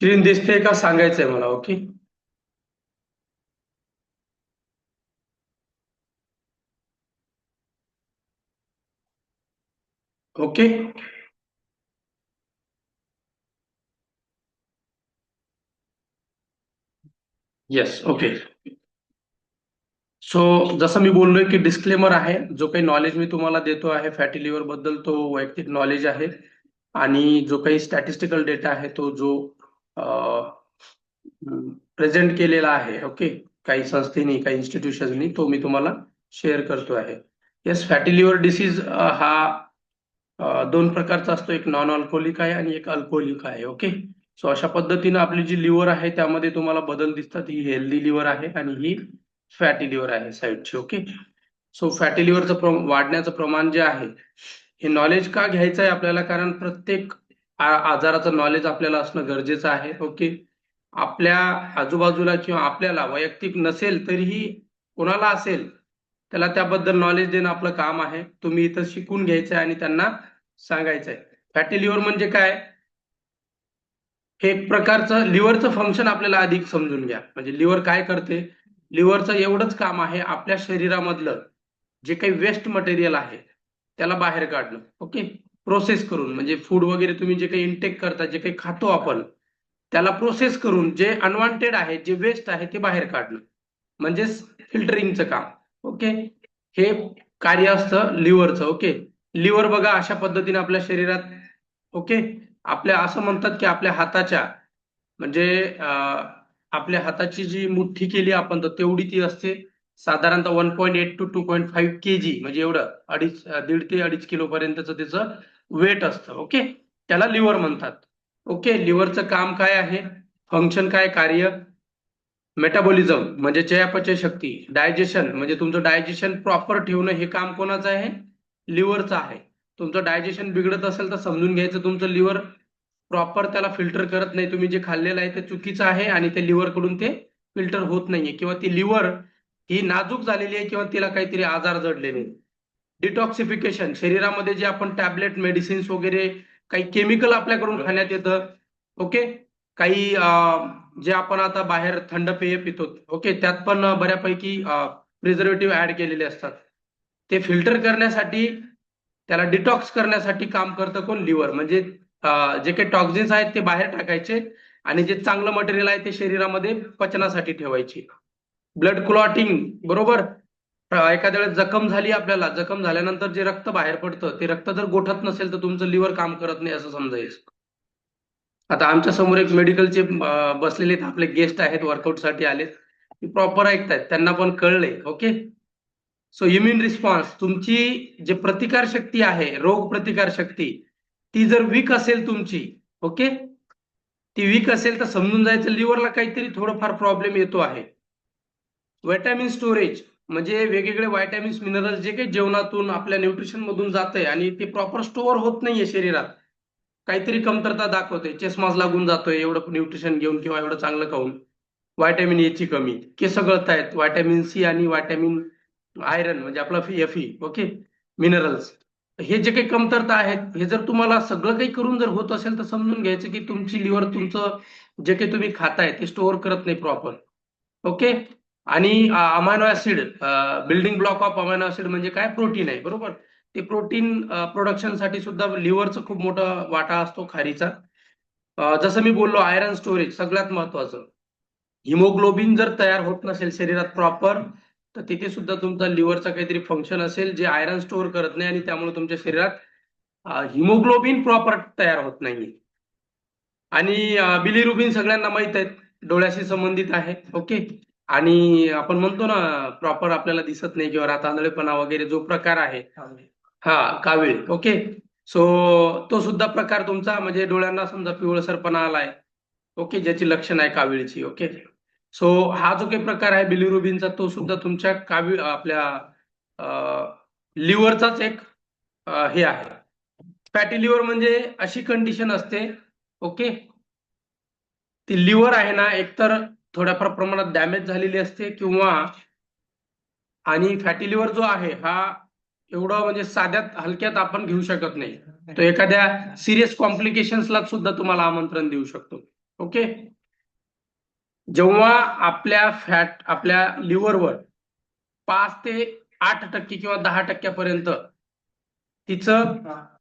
Screen दिसते का सांगायचंय मला okay? Okay? Yes okay so so, जसं मी बोललोय की डिस्क्लेमर आहे जो काही नॉलेज मी तुम्हाला देतो आहे फॅटी लिव्हर बद्दल तो वैयक्तिक नॉलेज आहे. आणि जो काही स्टॅटिस्टिकल डेटा आहे तो जो प्रेझेंट केलेला आहे ओके काही संस्थेनी काही इन्स्टिट्यूशननी तो मी तुम्हाला शेअर करतो आहे. येस फॅटी लिव्हर डिसीज हा दोन प्रकारचा असतो. एक नॉन अल्कोहोलिक आहे आणि एक अल्कोहोलिक आहे ओके सो अशा पद्धतीनं आपली जी लिव्हर आहे त्यामध्ये तुम्हाला बदल दिसतात. ही हेल्दी लिव्हर आहे आणि ही फॅटी लिव्हर आहे साईडची ओके सो फॅटी लिव्हरचं वाढण्याचं प्रमाण जे आहे हे नॉलेज का घ्यायचं आहे आपल्याला? कारण प्रत्येक आजाराचं नॉलेज आपल्याला असणं गरजेचं आहे ओके आपल्या आजूबाजूला किंवा आपल्याला वैयक्तिक नसेल तरीही कोणाला असेल त्याला त्याबद्दल नॉलेज देणं आपलं काम आहे. तुम्ही इथं शिकून घ्यायचं आहे आणि त्यांना सांगायचं आहे फॅटी लिव्हर म्हणजे काय? हे एक प्रकारचं लिव्हरचं फंक्शन आपल्याला अधिक समजून घ्या. म्हणजे लिव्हर काय करते? लिव्हरचं एवढंच काम आहे आपल्या शरीरामधलं जे काही वेस्ट मटेरियल आहे त्याला बाहेर काढणं ओके? प्रोसेस करून. म्हणजे फूड वगैरे तुम्ही जे काही इंटेक करता जे काही खातो आपण त्याला प्रोसेस करून जे अनवॉन्टेड आहे जे वेस्ट आहे ते बाहेर काढणं म्हणजेच फिल्टरिंगचं काम. ओके? हे कार्य असतं लिव्हरचं. ओके? लिव्हर बघा अशा पद्धतीने आपल्या शरीरात ओके? आपल्या असं म्हणतात की आपल्या हाताच्या म्हणजे आपल्या हाताची जी मुठ्ठी केली आपण तर तेवढी ती असते. साधारणतः one point eight to two point five K G म्हणजे एवढं अडीच दीड ते अडीच किलो पर्यंतचं त्याचं वेट असतं ओके त्याला लिव्हर म्हणतात ओके लिव्हरचं काम काय आहे? फंक्शन काय? कार्य? मेटाबॉलिझम म्हणजे चयापचय शक्ती डायजेशन म्हणजे तुमचं डायजेशन प्रॉपर ठेवणं हे काम कोणाचं आहे? लिव्हरचं आहे. तुमचं डायजेशन बिघडत असेल तर समजून घ्यायचं तुमचं लिव्हर प्रॉपर त्याला फिल्टर करत नाही. तुम्ही जे खाल्लेलं आहे ते चुकीचं आहे आणि ते लिव्हरकडून ते फिल्टर होत नाहीये. किंवा ती लिव्हर ही नाजूक झालेली आहे किंवा तिला काहीतरी आजार जडलेले डिटॉक्सिफिकेशन शरीरामध्ये जे आपण टॅबलेट मेडिसिन्स वगैरे काही केमिकल आपल्याकडून खाण्यात येतं. ओके काही जे आपण आता बाहेर थंड पेय पितो ओके त्यात पण बऱ्यापैकी प्रिझर्वेटिव्ह ऍड केलेले असतात. ते फिल्टर करण्यासाठी त्याला डिटॉक्स करण्यासाठी काम करतं कोण? लिव्हर म्हणजे जे काही टॉक्झिन्स आहेत ते बाहेर टाकायचे आणि जे चांगलं मटेरियल आहे ते शरीरामध्ये पचनासाठी ठेवायचे. ब्लड क्लॉटिंग बरोबर? एखाद्या वेळेस जखम झाली आपल्याला जखम झाल्यानंतर जे रक्त बाहेर पडतं ते रक्त जर गोठत नसेल तर तुमचं लिव्हर काम करत नाही असं समजायचं. आता आमच्यासमोर एक मेडिकलचे बसलेले आहेत, आपले गेस्ट आहेत वर्कआउटसाठी आलेत. ते प्रॉपर ऐकतायत त्यांना पण कळले ओके सो इम्युन रिस्पॉन्स तुमची जे प्रतिकार शक्ती आहे रोग प्रतिकार शक्ती ती जर वीक असेल तुमची ओके ती वीक असेल तर समजून जायचं लिव्हरला काहीतरी थोडंफार प्रॉब्लेम येतो आहे. व्हिटॅमिन स्टोरेज म्हणजे वेगवेगळे व्हायटॅमिन्स मिनरल्स जे काही जेवणातून आपल्या न्यूट्रिशन मधून जातंय आणि ते प्रॉपर स्टोअर होत नाहीये शरीरात. काहीतरी कमतरता दाखवते. चष्माच लागून जातोय एवढं न्यूट्रिशन घेऊन किंवा एवढं चांगलं खाऊन. व्हायटॅमिन ए ची कमी. केस गळत आहेत? व्हायटॅमिन सी आणि व्हायटॅमिन आयरन म्हणजे आपला एफ ओके मिनरल्स हे जे काही कमतरता आहेत हे जर तुम्हाला सगळं काही करून जर होत असेल तर समजून घ्यायचं की तुमची लिव्हर तुमचं जे काही तुम्ही खाताय ते स्टोअर करत नाही प्रॉपर ओके आणि amino acid building block of amino acid म्हणजे काय? प्रोटीन आहे बरोबर? ते प्रोटीन प्रोडक्शनसाठी सुद्धा लिव्हरचा खूप मोठा वाटा असतो खारीचा. जसं मी बोललो आयरन स्टोरेज सगळ्यात महत्वाचं. हिमोग्लोबिन जर तयार होत नसेल शरीरात प्रॉपर तर तिथे सुद्धा तुमचा लिव्हरचा काहीतरी फंक्शन असेल जे आयरन स्टोअर करत नाही आणि त्यामुळे तुमच्या शरीरात हिमोग्लोबिन प्रॉपर तयार होत नाही आणि बिलिरुबिन सगळ्यांना माहीत आहेत डोळ्याशी संबंधित आहे ओके आणि आपण म्हणतो ना प्रॉपर आपल्याला दिसत नाही किंवा रातांदळेपणा वगैरे जो प्रकार आहे. हा कावीळ. ओके सो तो सुद्धा प्रकार तुमचा म्हणजे डोळ्यांना समजा पिवळसरपणा आलाय. ओके ज्याची लक्षण आहे कावीळची. ओके सो हा जो काही प्रकार आहे बिलिरुबिनचा तो सुद्धा तुमच्या कावीळ आपल्या लिव्हरचाच एक हे आहे. फॅटी लिव्हर म्हणजे अशी कंडिशन असते. ओके ती लिव्हर आहे ना एकतर थोड्याफार प्रमाणात डॅमेज झालेली असते किंवा आणि फॅटी लिव्हर जो आहे हा एवढं म्हणजे साध्यात हलक्यात आपण घेऊ शकत नाही. तो एखाद्या सिरियस कॉम्प्लिकेशन्सला सुद्धा तुम्हाला आमंत्रण देऊ शकतो. ओके जेव्हा आपल्या फॅट आपल्या लिव्हरवर पाच ते आठ टक्के किंवा दहा टक्क्यापर्यंत तिचं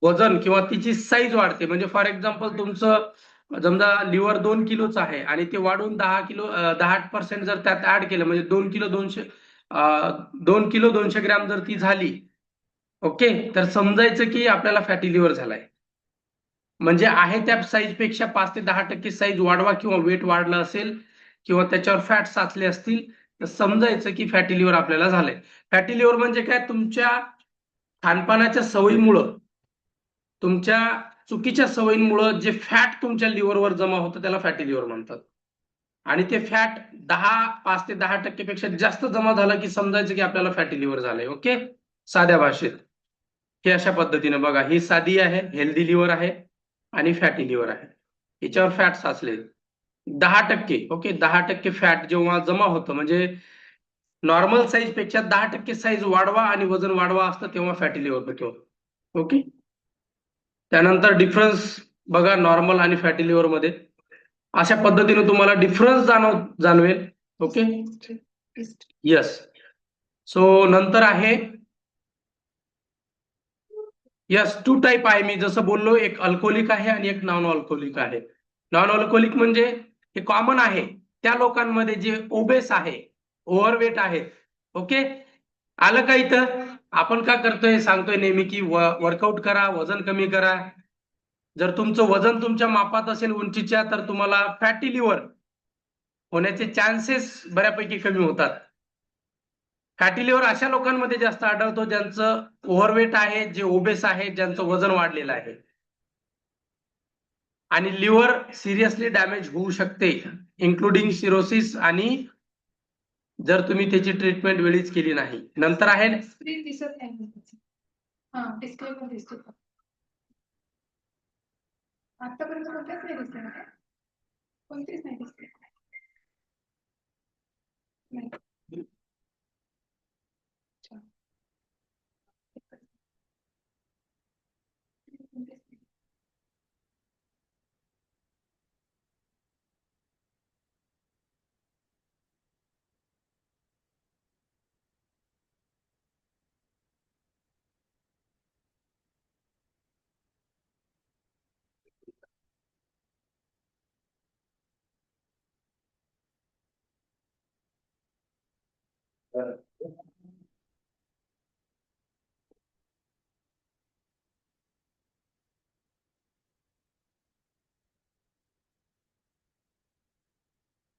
वजन किंवा तिची साईज वाढते. म्हणजे फॉर एक्झाम्पल तुमचं समजा लिव्हर दोन किलोच आहे आणि ते वाढून दहा किलो दहा पर्सेंट जर त्यात ऍड केलं म्हणजे दोन किलो दोनशे दोन किलो दोनशे ग्रॅम जर ती झाली ओके? तर समजायचं की आपल्याला फॅटी लिव्हर झालाय. म्हणजे आहे त्या साईजपेक्षा पाच ते दहा टक्के साईज वाढवा किंवा वेट वाढलं असेल किंवा त्याच्यावर फॅट साचले असतील तर समजायचं की फॅटी लिव्हर आपल्याला झालंय. फॅटी लिव्हर म्हणजे काय? तुमच्या खानपानाच्या सवयीमुळं तुमच्या चुकीच्या सवयींमुळं जे फॅट तुमच्या लिव्हरवर जमा होतं त्याला फॅटी लिव्हर म्हणतात. आणि ते फॅट दहा पाच ते दहा टक्केपेक्षा जास्त जमा झालं की समजायचं की आपल्याला फॅटी लिव्हर झालंय ओके साध्या भाषेत. हे अशा पद्धतीने बघा ही साधी आहे हेल्दी लिव्हर आहे आणि फॅटी लिव्हर आहे. याच्यावर फॅट साचले. दहा टक्के ओके दहा टक्के फॅट जेव्हा जमा होतं म्हणजे नॉर्मल साईजपेक्षा दहा टक्के साईज वाढवा आणि वजन वाढवा असतं तेव्हा फॅटी लिव्हर होतो ओके त्यानंतर डिफरन्स बघा नॉर्मल आणि फॅटी लिव्हरमध्ये. अशा पद्धतीने तुम्हाला डिफरन्स जाणव जाणवेल. ओके येस सो नंतर आहे यस टू टाईप आहे मी. जसं बोललो एक अल्कोहोलिक आहे आणि एक नॉन अल्कोहोलिक आहे. नॉन अल्कोहोलिक म्हणजे हे कॉमन आहे. त्या लोकांमध्ये जे ओबेस आहे ओव्हरवेट आहे. ओके आलं का इथं? आपण का करतोय? सांगतोय नेहमी की वर्कआउट करा वजन कमी करा. जर तुमचं वजन तुमच्या मापात असेल उंचीच्या तर तुम्हाला फॅटी लिव्हर होण्याचे चान्सेस बऱ्यापैकी कमी होतात. फॅटी लिव्हर अशा लोकांमध्ये जास्त आढळतो ज्यांचं ओव्हरवेट आहे जे ओबेस आहे ज्यांचं वजन वाढलेलं आहे. आणि लिव्हर सिरियसली डॅमेज होऊ शकते इन्क्लुडिंग सिरोसिस आणि जर तुम्ही त्याची ट्रीटमेंट वेळीच केली नाही नंतर आहे स्क्रीन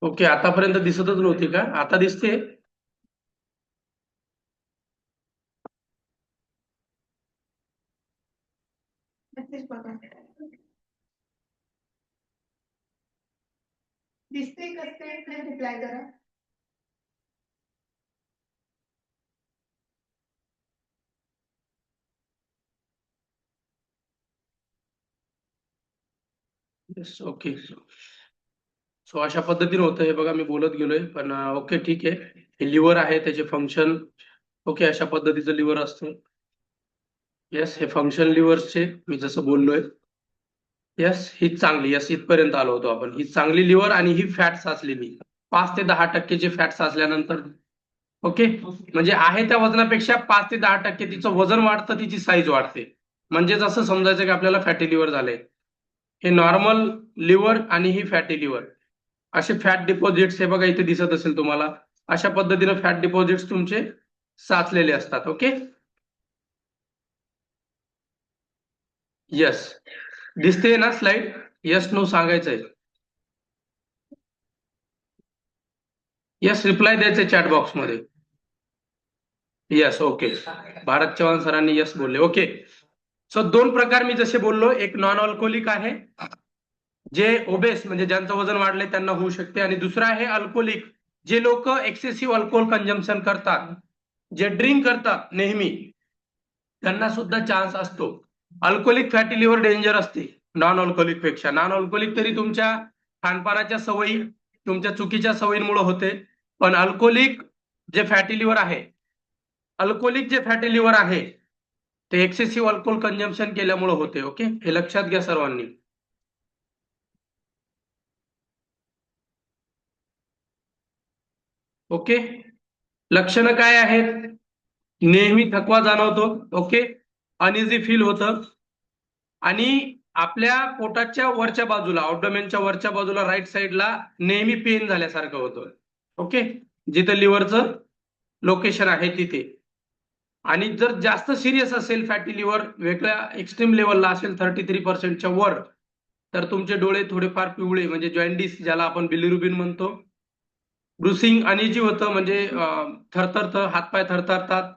ओके आतापर्यंत दिसतच नव्हती का? आता दिसते? दिसते नाही रिप्लाय करा. येस ओके सो अशा पद्धतीने होतं. हे बघा मी बोलत गेलोय पण ओके ठीक आहे. हे लिव्हर आहे त्याचे फंक्शन ओके अशा पद्धतीचं लिव्हर असतं. येस हे फंक्शन लिव्हर्सचे मी जसं बोललोय. येस ही चांगली यस इथपर्यंत आलो होतो आपण. ही चांगली लिव्हर आणि ही फॅट साचलेली पाच ते दहा टक्केचे फॅट साचल्यानंतर ओके म्हणजे आहे त्या वजनापेक्षा पाच ते दहा टक्के तिचं वजन वाढतं तिची साईज वाढते. म्हणजे जसं समजायचं की आपल्याला फॅटी लिव्हर झाले हे नॉर्मल लिव्हर आणि ही फॅटी लिव्हर असे फॅट डिपॉझिट्स हे बघा इथे दिसत असेल तुम्हाला. अशा पद्धतीने फॅट डिपॉझिट्स तुमचे साचलेले असतात ओके यस दिसते ना स्लाइड यस नो सांगायचंय. यस रिप्लाय द्यायचंय चॅट बॉक्समध्ये. यस ओके भारत चव्हाण सरांनी यस बोलले ओके सो दोन प्रकार मी जसे बोललो एक नॉन अल्कोहोलिक आहे जे ओबेस म्हणजे ज्यांचं वजन वाढलंय त्यांना होऊ शकते. आणि दुसरं आहे अल्कोहोलिक जे लोक एक्सेसिव्ह अल्कोहोल कंजम्पशन करतात जे ड्रिंक करतात नेहमी त्यांना सुद्धा चान्स असतो. अल्कोहोलिक फॅटी लिव्हर डेंजर असते नॉन अल्कोहोलिकपेक्षा. नॉन अल्कोहोलिक तरी तुमच्या खानपानाच्या सवयी तुमच्या चुकीच्या सवयींमुळे होते. पण अल्कोहोलिक जे फॅटी लिव्हर आहे अल्कोहोलिक जे फॅटी लिव्हर आहे ते एक्सेसिव्ह अल्कोहोल कंजम्पशन केल्यामुळे होते ओके हे लक्षात घ्या सर्वांनी. ओके लक्षणं काय आहेत? नेहमी थकवा जाणवतो ओके अनइझी फील होतं. आणि आपल्या पोटाच्या वरच्या बाजूला ऑब्डोमेनच्या वरच्या बाजूला राईट साईडला नेहमी पेन झाल्यासारखं होतं ओके जिथं लिव्हरचं लोकेशन आहे तिथे. आणि जर जास्त सिरियस असेल फॅटी लिव्हर वेगळ्या एक्स्ट्रीम लेवलला असेल थर्टी थ्री पर्सेंटच्या वर तर तुमचे डोळे थोडेफार पिवळे म्हणजे जॉइंडिस ज्याला आपण बिलिरुबिन म्हणतो. ब्रुसिंग अनिजी होतं म्हणजे थरथरत हातपाय थरथरतात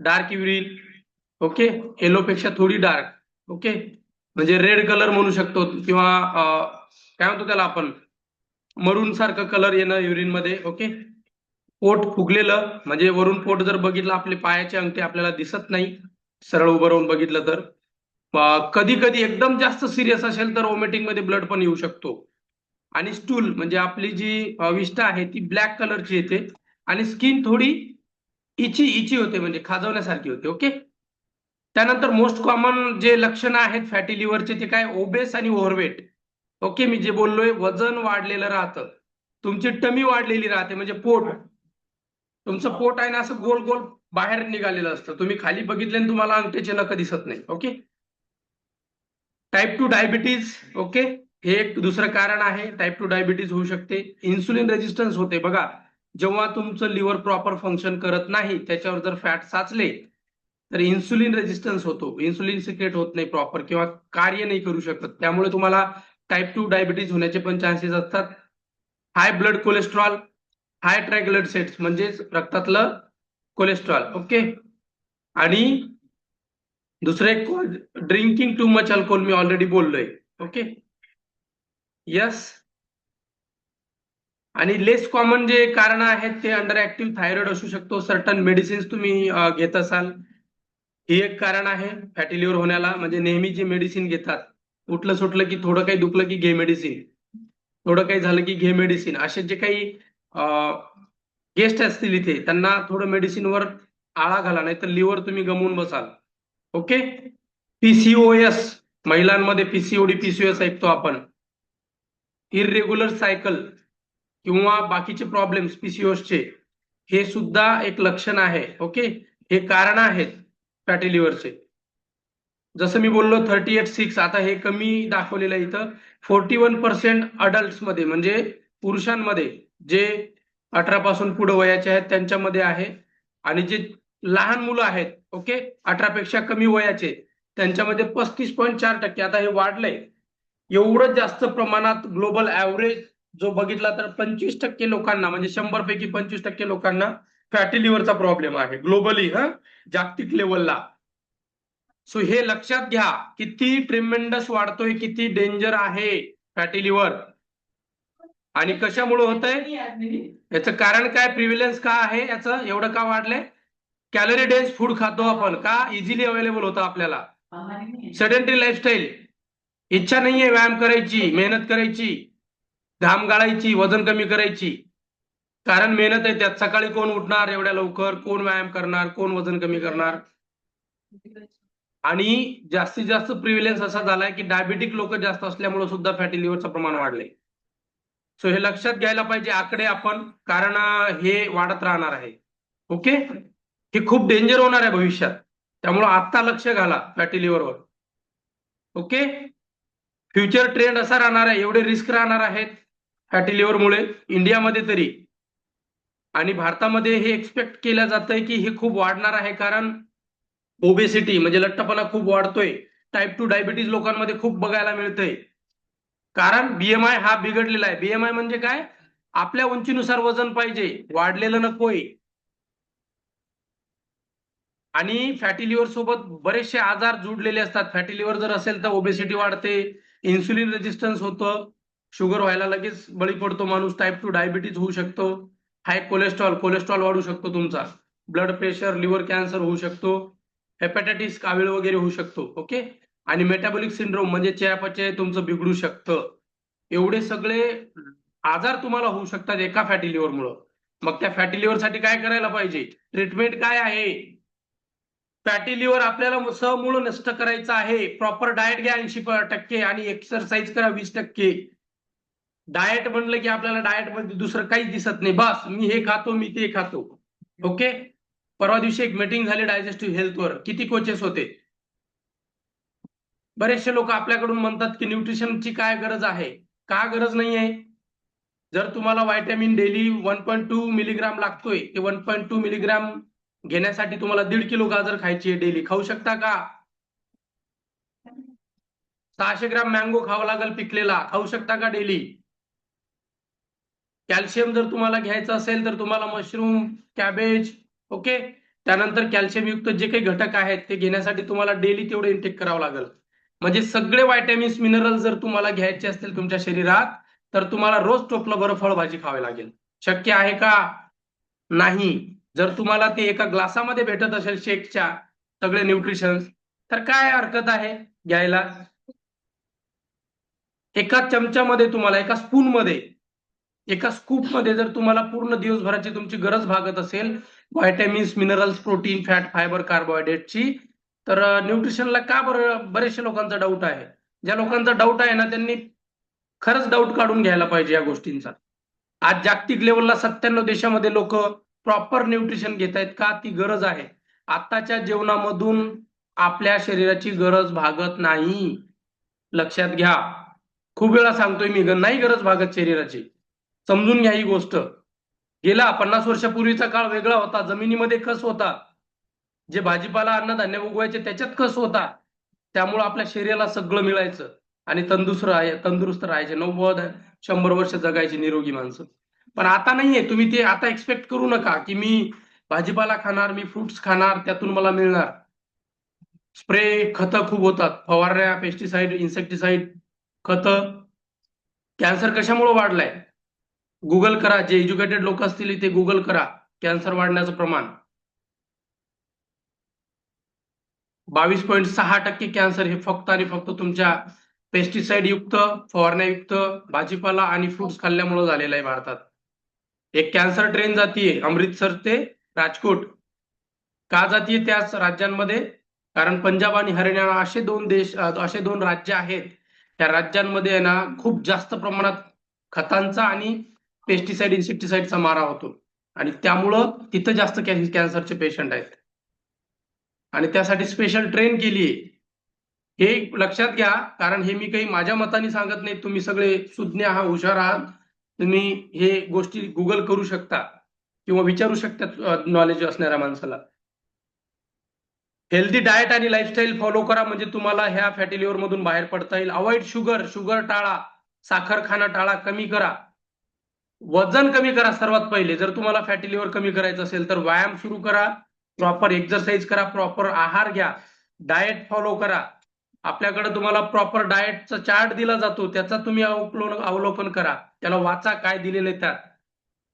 डार्क युरिन ओके येलोपेक्षा थोडी डार्क ओके म्हणजे रेड कलर म्हणू शकतो किंवा काय म्हणतो त्याला आपण? मरून सारखं कलर येणं युरिनमध्ये ओके पोट फुगलेलं म्हणजे वरून पोट जर बघितलं आपले पायाचे अंगठे आपल्याला दिसत नाही. सरळ उभं राहून बघितलं तर. कधी कधी एकदम जास्त सिरियस असेल तर वॉमिटिंगमध्ये ब्लड पण येऊ शकतो. आणि स्टूल म्हणजे आपली जी विष्ठा आहे ती ब्लॅक कलरची येते. आणि स्किन थोडी इची इची होते म्हणजे खाजवण्यासारखी होते ओके त्यानंतर मोस्ट कॉमन जे लक्षणं आहेत फॅटी लिव्हरचे ते काय? ओबेस आणि ओव्हरवेट ओके मी जे बोललोय वजन वाढलेलं राहतं. तुमची टमी वाढलेली राहते म्हणजे पोट. तुमचं पोट आहे ना असं गोल गोल बाहेर निघालेलं असतं. तुम्ही खाली बघितले आणि तुम्हाला अंगठ्याचे नख दिसत नाही. Okay type two diabetes okay हे एक दुसरं कारण आहे. टाईप टू डायबिटीज होऊ शकते. इन्सुलिन रेजिस्टन्स होते. बघा जेव्हा तुमचं लिव्हर प्रॉपर फंक्शन करत नाही त्याच्यावर जर फॅट साचले तर इन्सुलिन रेजिस्टन्स होतो. इन्सुलिन सिक्रेट होत नाही प्रॉपर किंवा कार्य नाही करू शकत. त्यामुळे तुम्हाला टाईप टू डायबिटीज होण्याचे पण चान्सेस असतात. High blood cholesterol high triglycerides म्हणजेच रक्तातलं कोलेस्ट्रॉल ओके आणि दुसरं एक ड्रिंकिंग टू मच अल्कोहोल मी ऑलरेडी बोललोय ओके यस आणि लेस कॉमन जे कारण आहेत ते अंडर ऍक्टिव्ह थायरॉइड असू शकतो सर्टन मेडिसिन्स तुम्ही घेत असाल. ही एक कारण आहे फॅटी लिव्हर होण्याला म्हणजे नेहमी जे मेडिसिन घेतात उठलं सुटलं की थोडं काही दुखलं की घे मेडिसिन थोडं काही झालं की घे मेडिसिन असे जे काही गेस्ट असतील इथे. त्यांना थोडं मेडिसिनवर आळा घाला नाही तर लिव्हर तुम्ही गमवून बसाल. ओके पीसीओएस महिलांमध्ये पीसीओडी पीसीओएस ऐकतो आपण. इरेग्युलर सायकल किंवा बाकीचे प्रॉब्लेम्स पीसीओएसचे हे सुद्धा एक लक्षण आहे. ओके हे कारण आहेत फॅटी लिव्हरचे जसं मी बोललो थर्टी एट सिक्स आता हे कमी दाखवलेलं आहे इथं. फोर्टी वन पर्सेंट अडल्टमध्ये म्हणजे पुरुषांमध्ये जे अठरा पासून पुढे वयाचे आहेत त्यांच्यामध्ये आहे. आणि जे लहान मुलं आहेत ओके अठरा पेक्षा कमी वयाचे त्यांच्यामध्ये पस्तीस पॉईंट चार टक्के. आता हे वाढलंय. एवढं जास्त प्रमाणात ग्लोबल ऍव्हरेज जो बघितला तर पंचवीस टक्के लोकांना म्हणजे शंभर पैकी पंचवीस टक्के लोकांना फॅटी लिव्हरचा प्रॉब्लेम आहे ग्लोबली हा जागतिक लेवलला सो हे लक्षात घ्या किती ट्रिमेंडस वाढतोय किती डेंजर आहे फॅटी लिव्हर. आणि कशामुळे होत आहे याचं कारण काय? प्रिव्हिलन्स का आहे याचं? एवढं का वाढलंय? कॅलरी डेन्स फूड खातो आपण का? इझिली अवेलेबल होतं आपल्याला. सेडेंटरी लाईफस्टाईल इच्छा नाहीये व्यायाम करायची मेहनत करायची घाम गाळायची वजन कमी करायची. कारण मेहनत आहे त्यात. सकाळी कोण उठणार एवढ्या लवकर? कोण व्यायाम करणार? कोण वजन कमी करणार? आणि जास्तीत जास्त प्रिव्हिलन्स असा झालाय की डायबिटिक लोक जास्त असल्यामुळे सुद्धा फॅटी लिव्हरचं प्रमाण वाढलंय. सो हे लक्षात घ्यायला पाहिजे आकडे आपण कारण हे वाढत राहणार आहे. ओके हे खूप डेंजर होणार आहे भविष्यात. त्यामुळे आता लक्ष घाला फॅटी लिव्हरवर ओके फ्युचर ट्रेंड असा राहणार आहे एवढे रिस्क राहणार आहेत फॅटी लिव्हरमुळे इंडियामध्ये तरी. आणि भारतामध्ये हे एक्सपेक्ट केलं जातंय की हे खूप वाढणार आहे कारण ओबेसिटी म्हणजे लठ्ठपणा खूप वाढतोय. टाईप टू डायबिटीज लोकांमध्ये खूप बघायला मिळतंय. कारण बीएमआय हा बिघडलेला आहे. बीएमआय म्हणजे काय? आपल्या उंचीनुसार वजन पाहिजे. वाढलेलं नकोय. आणि फॅटी लिव्हर सोबत बरेचसे आजार जुडलेले असतात. फॅटी लिव्हर जर असेल तर ओबेसिटी वाढते इन्सुलिन रेजिस्टन्स होतं शुगर व्हायला लगेच बळी पडतो माणूस टाईप टू डायबिटीज होऊ शकतो. हाय कोलेस्ट्रॉल कोलेस्ट्रॉल वाढू शकतो तुमचा. ब्लड प्रेशर लिव्हर कॅन्सर होऊ शकतो. हेपॅटायटिस कावीळ वगैरे होऊ शकतो. ओके आणि मेटाबॉलिक सिंड्रोम म्हणजे चयापचय तुमचं बिघडू शकतं. एवढे सगळे आजार तुम्हाला होऊ शकतात एका फॅटी लिव्हरमुळं मग त्या फॅटी लिव्हरसाठी काय करायला पाहिजे? ट्रीटमेंट काय आहे? फॅटी लिव्हर आपल्याला समूळ नष्ट करायचं आहे. प्रॉपर डाएट घ्या ऐंशी टक्के आणि एक्सरसाइज करा वीस टक्के. डाएट म्हणलं की आपल्याला डाएटमध्ये दुसरं काहीच दिसत नाही. बस मी हे खातो मी ते खातो. ओके परवा दिवशी एक मीटिंग झाली डायजेस्टिव्ह हेल्थवर किती कोचेस होते? बरेचसे लोक आपल्याकडून म्हणतात की न्यूट्रिशनची काय गरज आहे? का गरज नाही आहे जर तुम्हाला vitamin daily one point two milligram लागतोय ते वन पॉईंट टू मिलीग्राम घेण्यासाठी तुम्हाला दीड किलो गाजर खायची आहे डेली खाऊ शकता का? सहाशे ग्राम मँगो खावा लागेल पिकलेला. खाऊ शकता का डेली कॅल्शियम जर तुम्हाला घ्यायचं असेल तर तुम्हाला मशरूम कॅबेज ओके त्यानंतर कॅल्शियम युक्त जे काही घटक आहेत ते घेण्यासाठी तुम्हाला डेली तेवढं इंटेक करावं लागेल. म्हणजे सगळे व्हायटॅमिन्स मिनरल जर तुम्हाला घ्यायचे असतील तुमच्या शरीरात तर तुम्हाला रोज टोपलं बरं फळभाजी खावी लागेल. शक्य आहे का? नाही. जर तुम्हाला ते एका ग्लासामध्ये भेटत असेल शेकच्या सगळे न्यूट्रिशन्स तर काय हरकत आहे घ्यायला? एका चमच्यामध्ये तुम्हाला एका स्पून मध्ये एका स्कूपमध्ये जर तुम्हाला पूर्ण दिवसभराची तुमची गरज भागत असेल vitamins minerals protein fat fibre कार्बोहायड्रेटची तर न्यूट्रिशनला का बरं बरेचशे लोकांचा डाऊट आहे? ज्या लोकांचा डाऊट आहे ना त्यांनी खरंच डाऊट काढून घ्यायला पाहिजे या गोष्टींचा. आज जागतिक लेवलला सत्त्याण्णव देशामध्ये लोक प्रॉपर न्यूट्रिशन घेत आहेत का? ती गरज आहे. आत्ताच्या जेवणामधून आपल्या शरीराची गरज भागत नाही. लक्षात घ्या. खूप वेळा सांगतोय मी ग- नाही गरज भागत शरीराची. समजून घ्या ही गोष्ट. गेला पन्नास वर्षापूर्वीचा काळ वेगळा होता. जमिनीमध्ये कस होता? जे भाजीपाला अन्नधान्य उगवायचे त्याच्यात कस होता. त्यामुळं आपल्या शरीराला सगळं मिळायचं. आणि तंदुरुस्त राहाय तंदुरुस्त राहायचे. नव्वद शंभर वर्ष जगायची निरोगी माणसं. पण आता नाहीये. तुम्ही ते आता एक्सपेक्ट करू नका की मी भाजीपाला खाणार मी फ्रुट्स खाणार त्यातून मला मिळणार. स्प्रे खत खूप होतात. फवारण्या पेस्टिसाइड इन्सेक्टिसाइड खत. कॅन्सर कशामुळे वाढलाय? गुगल करा. जे एज्युकेटेड लोक असतील ते गुगल करा. कॅन्सर वाढण्याचं प्रमाण. बावीस पॉईंट सहा टक्के कॅन्सर हे फक्त आणि फक्त तुमच्या पेस्टिसाइड युक्त फवारण्यायुक्त भाजीपाला आणि फ्रुट्स खाल्ल्यामुळे झालेलं आहे भारतात. एक कॅन्सर ट्रेन जातीये अमृतसर ते राजकोट. का जातीये त्याच राज्यांमध्ये? कारण पंजाब आणि हरियाणा असे दोन देश असे दोन राज्य आहेत. त्या राज्यांमध्ये आहे ना खूप जास्त प्रमाणात खतांचा आणि पेस्टिसाइड इन्सेक्टिसाइडचा मारा होतो. आणि त्यामुळं तिथं जास्त कॅन्सरचे पेशंट आहेत. आणि त्यासाठी स्पेशल ट्रेन केली आहे हे लक्षात घ्या कारण हे मी काही माझ्या मताने सांगत नाही. तुम्ही सगळे सुज्ञ आहात हुशार आहात. तुम्ही हे गोष्टी गुगल करू शकता किंवा विचारू शकता नॉलेज असणाऱ्या माणसाला. हेल्दी डाएट आणि लाईफस्टाईल फॉलो करा म्हणजे तुम्हाला ह्या फॅटी लिव्हर मधून बाहेर पडता येईल. अवॉइड शुगर शुगर टाळा साखर टाळा कमी करा. वजन कमी करा सर्वात पहिले. जर तुम्हाला फॅटी लिव्हर कमी करायचं असेल तर व्यायाम सुरू करा. प्रॉपर एक्सरसाइज करा प्रॉपर आहार घ्या. डाएट फॉलो करा. आपल्याकडे तुम्हाला प्रॉपर डाएटचा चार्ट दिला जातो त्याचा तुम्ही अवलोकन अवलोकन करा. त्याला वाचा काय दिलेले त्यात.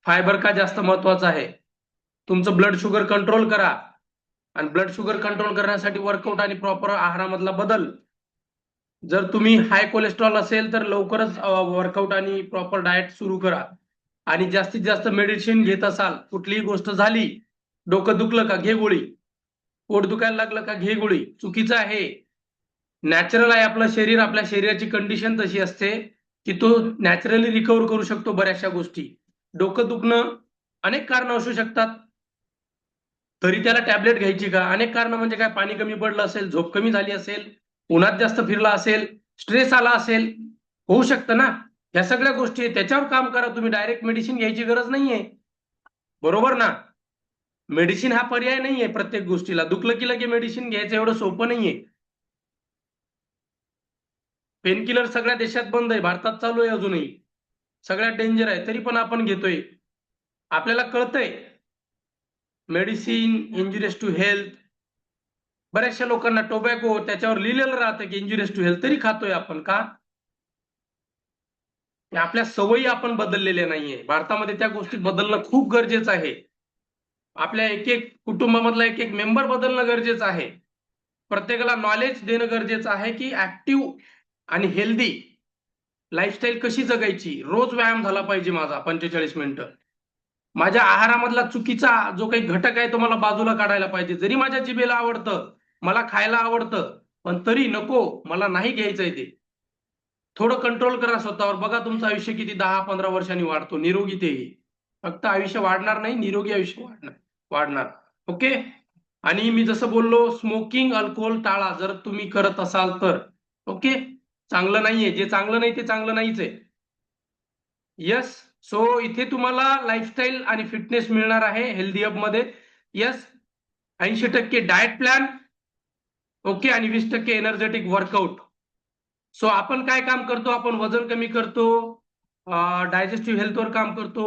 फायबर का जास्त महत्वाचं आहे? तुमचं ब्लड शुगर कंट्रोल करा. आणि ब्लड शुगर कंट्रोल करण्यासाठी वर्कआउट आणि प्रॉपर आहारामधला बदल. जर तुम्ही हाय कोलेस्ट्रॉल असेल तर लवकरच वर्कआउट आणि प्रॉपर डाएट सुरू करा. आणि जास्तीत जास्त मेडिसिन घेत असाल कुठलीही गोष्ट झाली डोकं दुखलं का? घे गोळी. पोट दुखायला लागलं का? घे गोळी. चुकीचं आहे. नॅचरल आहे आपलं शरीर. आपल्या शरीराची कंडिशन तशी असते की तो नॅचरली रिकवर करू शकतो बऱ्याचशा गोष्टी. डोकं दुखणं अनेक कारण असू शकतात. तरी त्याला टॅबलेट घ्यायची का? अनेक कारण म्हणजे काय? पाणी कमी पडलं असेल झोप कमी झाली असेल उन्हात जास्त फिरला असेल स्ट्रेस आला असेल होऊ शकतं ना? या सगळ्या गोष्टी त्याच्यावर काम करा. तुम्ही डायरेक्ट मेडिसिन घ्यायची गरज नाहीये. बरोबर ना? मेडिसिन हा पर्याय नाहीये प्रत्येक गोष्टीला. दुखलं की लगे मेडिसिन घ्यायचं एवढं सोपं नाहीये. पेनकिलर सगळ्या देशात बंद आहे. भारतात चालू आहे अजूनही. सगळ्यात डेंजर आहे. तरी पण आपण घेतोय. आपल्याला कळतंय. मेडिसिन इंजुरियस टू हेल्थ बऱ्याचशा लोकांना टोबॅको त्याच्यावर लिहिलेलं राहतं की इंजुरियस टू हेल्थ तरी खातोय आपण. का? आपल्या सवयी आपण बदललेल्या नाहीये. भारतामध्ये त्या गोष्टी बदलणं खूप गरजेचं आहे. आपल्या एक एक कुटुंबामधला एक एक मेंबर बदलणं गरजेचं आहे. प्रत्येकाला नॉलेज देणं गरजेचं आहे की ऍक्टिव्ह आणि हेल्दी लाईफस्टाईल कशी जगायची? रोज व्यायाम झाला पाहिजे माझा पंचेचाळीस मिनिटं. माझ्या आहारामधला चुकीचा जो काही घटक आहे तो मला बाजूला काढायला पाहिजे. जरी माझ्या जिभेला आवडतं मला खायला आवडतं पण तरी नको मला नाही घ्यायचंय ते. थोडं कंट्रोल करा स्वतःवर. बघा तुमचं आयुष्य किती दहा पंधरा वर्षांनी वाढतो. निरोगी तेही फक्त आयुष्य वाढणार नाही निरोगी आयुष्य वाढणार. वाढणार. ओके आणि मी जसं बोललो स्मोकिंग अल्कोहोल टाळा. जर तुम्ही करत असाल तर. ओके चांगलं नाहीये. जे चांगलं नाही ते चांगलं नाहीच आहे. यस सो इथे तुम्हाला लाईफस्टाईल आणि फिटनेस मिळणार आहे हेल्दी अपमध्ये. यस ऐंशी टक्के डाएट प्लॅन ओके आणि वीस टक्के एनर्जेटिक वर्कआउट सो आपण काय काम करतो? आपण वजन कमी करतो. डायजेस्टिव्ह हेल्थवर काम करतो.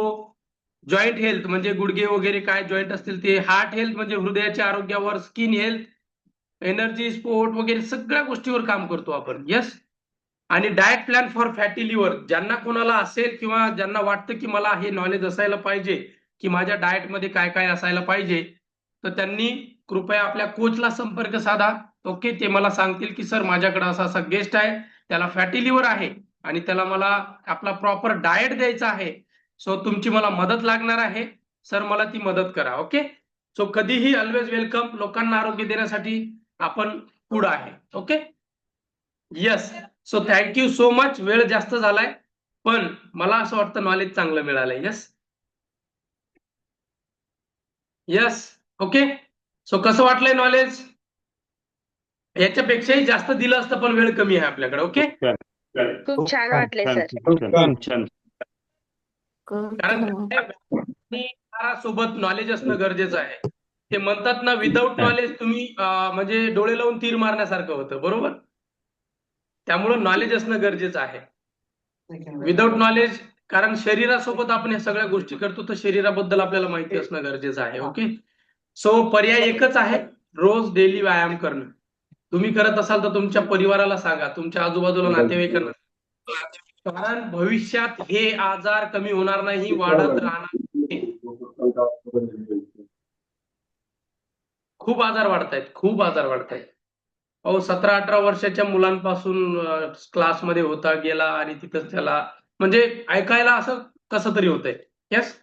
जॉईंट हेल्थ म्हणजे गुडघे वगैरे काय जॉईंट असतील ते हार्ट हेल्थ म्हणजे हृदयाच्या आरोग्यावर स्किन हेल्थ एनर्जी स्पोर्ट वगैरे सगळ्या गोष्टीवर काम करतो आपण. येस आणि diet plan for fatty liver ज्यांना कोणाला असेल किंवा ज्यांना वाटतं की मला हे नॉलेज असायला पाहिजे की माझ्या डाएटमध्ये काय काय असायला पाहिजे तर त्यांनी कृपया आपल्या कोचला संपर्क साधा. ओके ते मला सांगतील की सर माझ्याकडे असा असा गेस्ट आहे. त्याला फॅटी लिव्हर आहे आणि त्याला मला आपला प्रॉपर डाएट द्यायचा आहे. सो तुमची मला मदत लागणार आहे. सर मला ती मदत करा ओके सो कधीही ऑलवेज वेलकम लोकांना आरोग्य देण्यासाठी आपण पुढं आहे okay yes so thank you so much वेळ जास्त झालाय पण मला असं वाटतं नॉलेज चांगलं मिळालंय. येस येस ओके सो कसं वाटलंय नॉलेज याच्यापेक्षाही जास्त दिलं असतं पण वेळ कमी आहे आपल्याकडे ओके खूप छान. वाटले छान, सर खूप छान. छान. कारण सोबत नॉलेज असणं गरजेचं आहे. ते म्हणतात ना विदाऊट नॉलेज तुम्ही म्हणजे डोळे लावून तीर मारण्यासारखं होतं बरोबर? त्यामुळं नॉलेज असणं गरजेचं आहे. विदाऊट नॉलेज कारण शरीरासोबत आपण या सगळ्या गोष्टी करतो तर शरीराबद्दल आपल्याला माहिती असणं गरजेचं आहे ओके सो पर्याय एकच आहे रोज डेली व्यायाम करणं. तुम्ही करत असाल तर तुमच्या परिवाराला सांगा तुमच्या आजूबाजूला नातेवाईकांना कारण भविष्यात हे आजार कमी होणार नाही वाढत राहणार खूप आजार वाढतायत खूप आजार वाढतायत. अहो सतरा अठरा वर्षाच्या मुलांपासून क्लासमध्ये होता गेला आणि तिथंच त्याला म्हणजे ऐकायला असं कसं तरी होतंय. येस